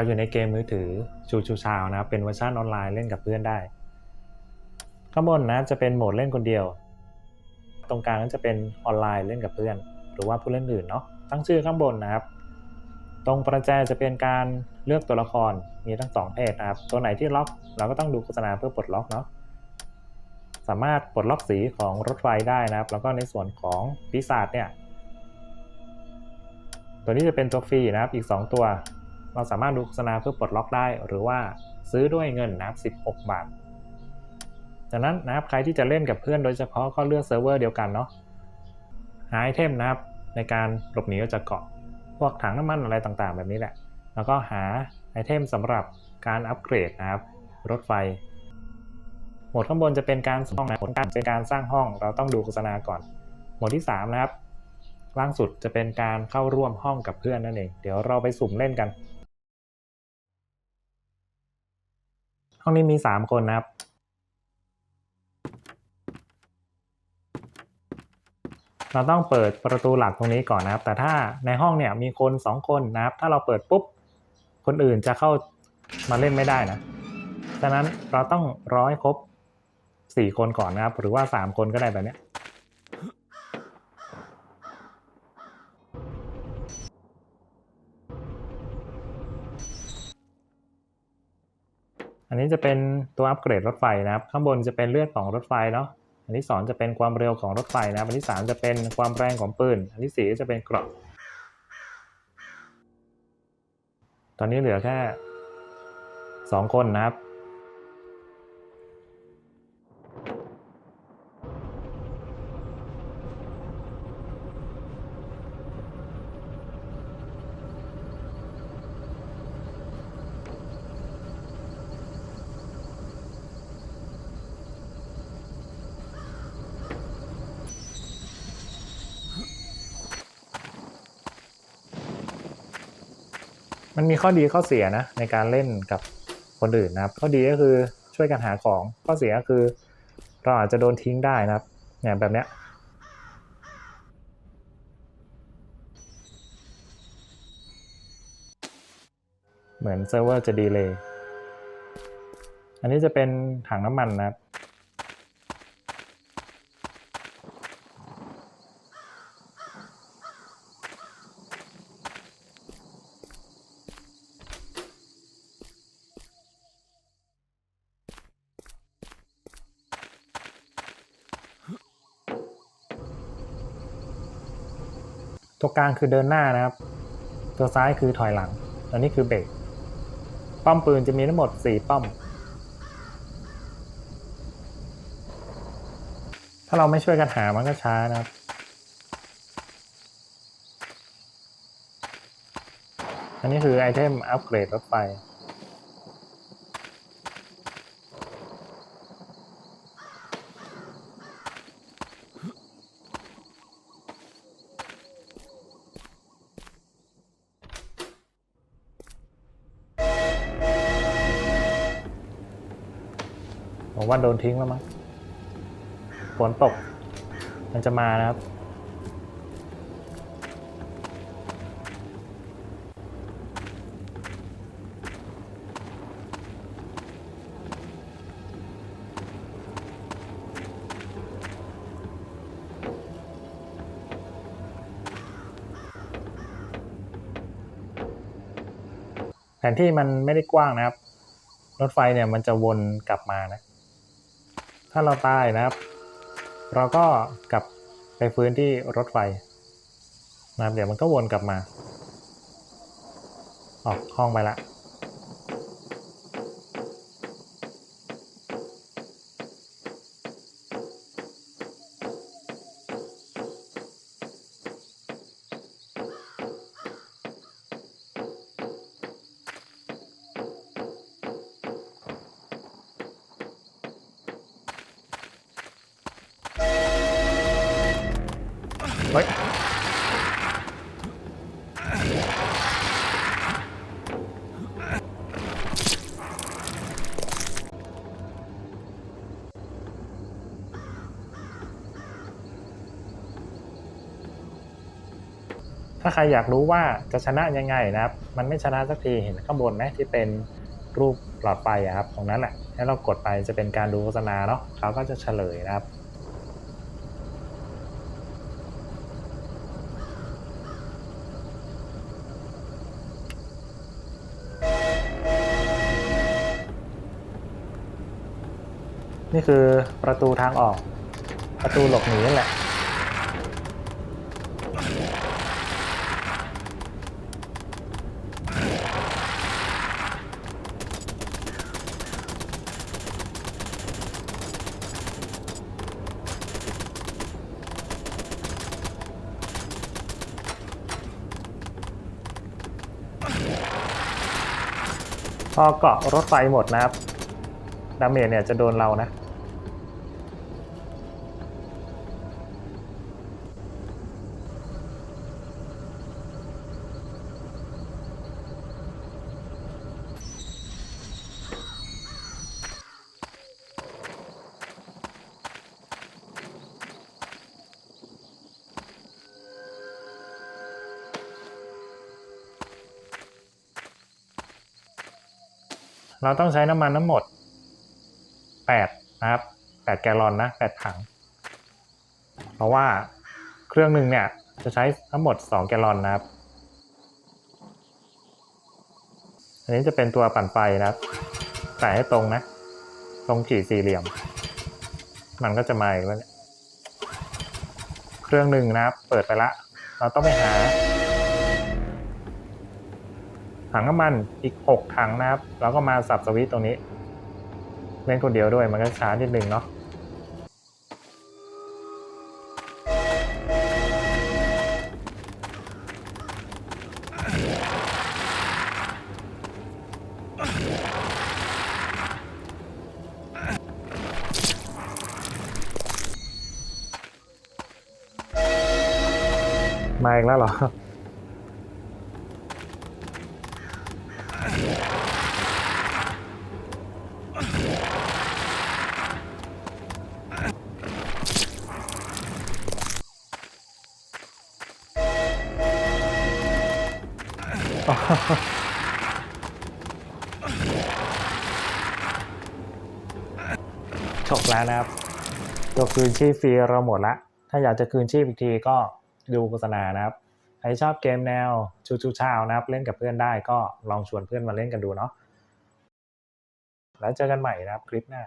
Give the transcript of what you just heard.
เราอยู่ในเกมมือถือชูชูชาวนะครับเป็นเวอร์ชันออนไลน์เล่นกับเพื่อนได้ ข้างบนนะจะเป็นโหมดเล่นคนเดียว ตรงกลางก็จะเป็นออนไลน์เล่นกับเพื่อน หรือว่าผู้เล่นอื่นเนาะตั้งชื่อข้างบนนะครับ ตรงประแจจะเป็นการเลือกตัวละครมีทั้งสองเพศนะครับ ตัวไหนที่ล็อกเราก็ต้องดูโฆษณาเพื่อปลดล็อกเนาะสามารถปลดล็อกสีของรถไฟได้นะครับ แล้วก็ในส่วนของปีศาจเนี่ยตัวนี้จะเป็นตัวฟรีนะครับอีก 2 ตัว เราสามารถดูโฆษณาเพื่อปลดล็อกได้ หรือว่าซื้อด้วยเงินนะครับ16 บาท จากนั้นนะครับใครที่จะเล่นกับเพื่อนโดยเฉพาะก็เลือกเซิร์ฟเวอร์เดียวกันเนาะหาไอเทมนะครับในการหลบหนีออกจากเกาะ พวกถังน้ำมันอะไรต่างๆ แบบนี้แหละ แล้วก็หาไอเทมสำหรับการอัปเกรดนะครับ รถไฟ หมดข้างบนจะเป็นการสร้างนะผลการเป็นการสร้างห้อง เราต้องดูโฆษณาก่อน หมดที่ 3 นะครับ ล่างสุดจะเป็นการเข้าร่วมห้องกับเพื่อนนั่นเอง เดี๋ยวเราไปสุ่มเล่นกัน ห้องนี้มีสามคนนะครับ เราต้องเปิดประตูหลักตรงนี้ก่อนนะครับ แต่ถ้าในห้องเนี่ยมีคนสองคนนะครับ ถ้าเราเปิดปุ๊บ คนอื่นจะเข้ามาเล่นไม่ได้นะ ฉะนั้นเราต้องร้อยครบสี่คนก่อนนะครับ หรือว่าสามคนก็ได้แบบนี้ อันนี้จะเป็นตัวอัปเกรดรถไฟนะครับ ข้างบนจะเป็นเลือดของรถไฟเนาะ อันที่ 2 จะเป็นความเร็วของรถไฟนะอันที่ 3 จะเป็นความแรงของปืน อันที่ 4 จะเป็นเกราะ ตอนนี้เหลือแค่ 2 คนนะครับ มันมีข้อดีข้อเสียนะ ในการเล่นกับคนอื่นนะครับ ข้อดีก็คือช่วยกันหาของข้อเสียก็คือ เราอาจจะโดนทิ้งได้นะครับเนี่ยแบบเนี้ยเหมือนเซิร์ฟเวอร์จะดีเลย อันนี้จะเป็นถังน้ำมันนะครับ ตัวกลางคือเดินหน้านะครับ ตัวซ้ายคือถอยหลัง อันนี้คือเบรก ป้อมปืนจะมีทั้งหมด 4 ป้อม ถ้าเราไม่ช่วยกันหามันก็ช้านะครับอันนี้คือไอเทมอัปเกรดรถไฟ ผมว่าโดนทิ้งแล้วมั้งฝนตก มันจะมานะครับ แผนที่มันไม่ได้กว้างนะครับ รถไฟเนี่ยมันจะวนกลับมานะ ถ้าเราตายนะครับ เราก็กลับไปฟื้นที่รถไฟนะครับเดี๋ยวมันก็วนกลับมา ออกห้องไปละ เฮ้ยถ้าใครอยากรู้ว่าจะชนะยังไงนะครับ มันไม่ชนะสักทีเห็นข้างบนไหมที่เป็นรูปหลอดไฟอะครับตรงนั้นแหละให้เรากดไปจะเป็นการดูโฆษณาเนาะเขาก็จะเฉลยนะครับ นี่คือประตูทางออก ประตูหลบหนีนั่นแหละ พอเกาะรถไฟหมดนะครับ ดาเมจเนี่ยจะโดนเรานะ เราต้องใช้น้ำมันทั้งหมด 8นะครับ8แกลลอนนะ8ถัง เพราะว่าเครื่องหนึ่งเนี่ยจะใช้ทั้งหมด 2 แกลลอนนะครับ อันนี้จะเป็นตัวปั่นไฟนะครับใส่ให้ตรงนะ ตรงขีดสี่เหลี่ยม มันก็จะมาอีกแล้วเนี่ยเครื่องหนึ่งนะครับ เปิดไปละ เราต้องไปหา ถังน้ำมันอีก 6 ถังนะครับ แล้วก็มาสับสวิตช์ตรงนี้ ล่นคนเดียวด้วยมันก็ช้านิดนึงเนาะมาอีกแล้วเหรอ จบแล้วนะครับ ตัวคืนชีพฟรีเราหมดละ ถ้าอยากจะคืนชีพอีกทีก็ดูโฆษณานะครับ ใครชอบเกมแนวชูชูชาวนะครับ เล่นกับเพื่อนได้ก็ลองชวนเพื่อนมาเล่นกันดูเนาะ แล้วเจอกันใหม่นะครับคลิปหน้า